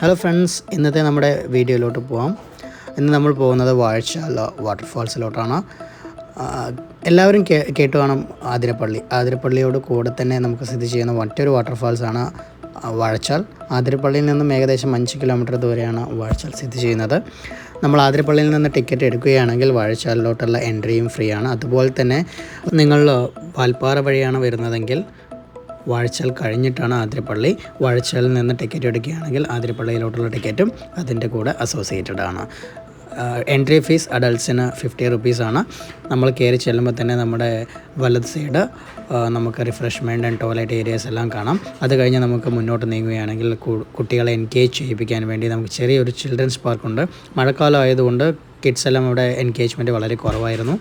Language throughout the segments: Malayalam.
ഹലോ ഫ്രണ്ട്സ് ഇന്നത്തെ നമ്മുടെ വീഡിയോയിലോട്ട് പോവാം. ഇന്ന് നമ്മൾ പോകുന്നത് വാഴച്ചാല വാട്ടർഫാൾസിലോട്ടാണ് എല്ലാവരും കേ കേട്ട് കാണും ആതിരപ്പള്ളി. ആതിരപ്പള്ളിയോട് കൂടെ തന്നെ നമുക്ക് സ്ഥിതി ചെയ്യുന്ന മറ്റൊരു വാട്ടർഫാൾസാണ് വാഴച്ചാൽ. ആതിരപ്പള്ളിയിൽ നിന്നും ഏകദേശം അഞ്ച് കിലോമീറ്റർ ദൂരെയാണ് വാഴച്ചാൽ സ്ഥിതി ചെയ്യുന്നത്. നമ്മൾ ആതിരപ്പള്ളിയിൽ നിന്ന് ടിക്കറ്റ് എടുക്കുകയാണെങ്കിൽ വാഴച്ചാലിലോട്ടുള്ള എൻട്രിയും ഫ്രീ ആണ്. അതുപോലെ തന്നെ നിങ്ങൾ വാൽപ്പാറ വഴിയാണ് വരുന്നതെങ്കിൽ വാഴച്ചാൽ കഴിഞ്ഞിട്ടാണ് ആതിരപ്പള്ളി വാഴച്ചാലിൽ നിന്ന് ടിക്കറ്റ് എടുക്കുകയാണെങ്കിൽ ആതിരപ്പള്ളിയിലോട്ടുള്ള ടിക്കറ്റും അതിന്റെ കൂടെ അസോസിയേറ്റഡ് ആണ്. എൻട്രി ഫീസ് അഡൾട്ട്സിന് ഫിഫ്റ്റി റുപ്പീസാണ് നമ്മൾ കയറി ചെല്ലുമ്പോൾ തന്നെ നമ്മുടെ വലത് സൈഡ് നമുക്ക് റിഫ്രഷ്മെന്റ് ആൻഡ് ടോയ്ലറ്റ് ഏരിയാസ് എല്ലാം കാണാം. അത് കഴിഞ്ഞ് നമുക്ക് മുന്നോട്ട് നീങ്ങുകയാണെങ്കിൽ കുട്ടികളെ എൻഗേജ് ചെയ്യിപ്പിക്കാൻ വേണ്ടി നമുക്ക് ചെറിയൊരു ചിൽഡ്രൻസ് പാർക്കുണ്ട് മഴക്കാലം ആയതുകൊണ്ട് കിഡ്സ് എല്ലാം അവിടെ എൻഗേജ്മെന്റ് വളരെ കുറവായിരുന്നു.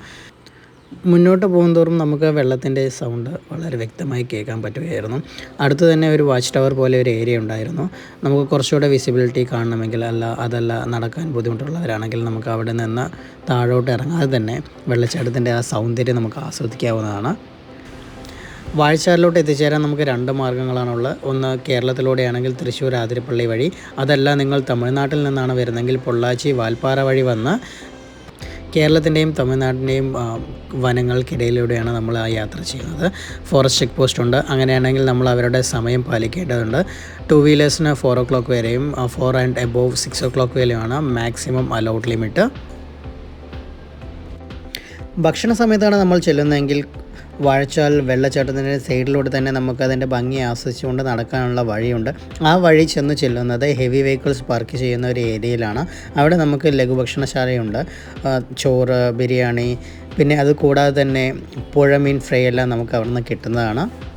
മുന്നോട്ട് പോകുന്തോറും നമുക്ക് വെള്ളത്തിന്റെ സൗണ്ട് വളരെ വ്യക്തമായി കേൾക്കാൻ പറ്റുകയായിരുന്നു. അടുത്ത് തന്നെ ഒരു വാച്ച് ടവർ പോലെ ഒരു ഏരിയ ഉണ്ടായിരുന്നു. നമുക്ക് കുറച്ചുകൂടെ വിസിബിലിറ്റി കാണണമെങ്കിൽ അല്ല അതല്ല നടക്കാൻ ബുദ്ധിമുട്ടുള്ളവരാണെങ്കിൽ നമുക്ക് അവിടെ നിന്ന് താഴോട്ട് ഇറങ്ങാതെ തന്നെ വെള്ളച്ചാട്ടത്തിന്റെ ആ സൗന്ദര്യം നമുക്ക് ആസ്വദിക്കാവുന്നതാണ്. വാഴച്ചാലിലോട്ട് എത്തിച്ചേരാൻ നമുക്ക് രണ്ട് മാർഗങ്ങളാണുള്ളത് ഒന്ന് കേരളത്തിലൂടെയാണെങ്കിൽ തൃശ്ശൂർ ആതിരപ്പള്ളി വഴി. അതല്ല നിങ്ങൾ തമിഴ്നാട്ടിൽ നിന്നാണ് വരുന്നതെങ്കിൽ പൊള്ളാച്ചി വാൽപ്പാറ വഴി വന്ന് കേരളത്തിന്റെയും തമിഴ്നാടിന്റെയും വനങ്ങൾക്കിടയിലൂടെയാണ് നമ്മൾ ആ യാത്ര ചെയ്യുന്നത്. ഫോറസ്റ്റ് ചെക്ക് പോസ്റ്റ് ഉണ്ട്. അങ്ങനെയാണെങ്കിൽ നമ്മൾ അവരുടെ സമയം പാലിക്കേണ്ടതുണ്ട്. ടു വീലേഴ്സിന് ഫോർ ഒ ക്ലോക്ക് വരെയും four and above six o'clock വരെയുമാണ് മാക്സിമം അലൗഡ് ലിമിറ്റ് ഭക്ഷണ സമയത്താണ് നമ്മൾ ചെല്ലുന്നതെങ്കിൽ വാഴച്ചാൽ വെള്ളച്ചാട്ടത്തിന്റെ സൈഡിലൂടെ തന്നെ നമുക്ക് അതിന്റെ ഭംഗി ആസ്വദിച്ചുകൊണ്ട് നടക്കാനുള്ള വഴിയുണ്ട്. ആ വഴി ചെന്ന് ചെല്ലുന്നത് ഹെവി വെഹിക്കിൾസ് പാർക്ക് ചെയ്യുന്ന ഒരു ഏരിയയിലാണ്. അവിടെ നമുക്ക് ലഘുഭക്ഷണശാലയുണ്ട്. ചോറ് ബിരിയാണി പിന്നെ അത് കൂടാതെ തന്നെ പുഴമീൻ ഫ്രൈ എല്ലാം നമുക്ക് അവിടെ നിന്ന് കിട്ടുന്നതാണ്.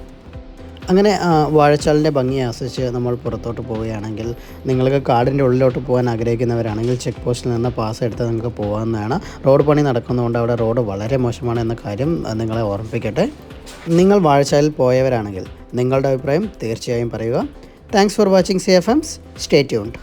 അങ്ങനെ വാഴച്ചാലിന്റെ ഭംഗി ആസ്വദിച്ച് നമ്മൾ പുറത്തോട്ട് പോവുകയാണെങ്കിൽ നിങ്ങൾക്ക് കാടിന്റെ ഉള്ളിലോട്ട് പോകാൻ ആഗ്രഹിക്കുന്നവരാണെങ്കിൽ ചെക്ക് പോസ്റ്റിൽ നിന്ന് പാസ് എടുത്ത് നിങ്ങൾക്ക് പോകാവുന്നതാണ്. റോഡ് പണി നടക്കുന്നതുകൊണ്ട് അവിടെ റോഡ് വളരെ മോശമാണ് എന്ന കാര്യം നിങ്ങളെ ഓർമ്മിപ്പിക്കട്ടെ. നിങ്ങൾ വാഴച്ചാലിൽ പോയവരാണെങ്കിൽ നിങ്ങളുടെ അഭിപ്രായം തീർച്ചയായും പറയുക. Thanks for watching C F എംസ് stay tuned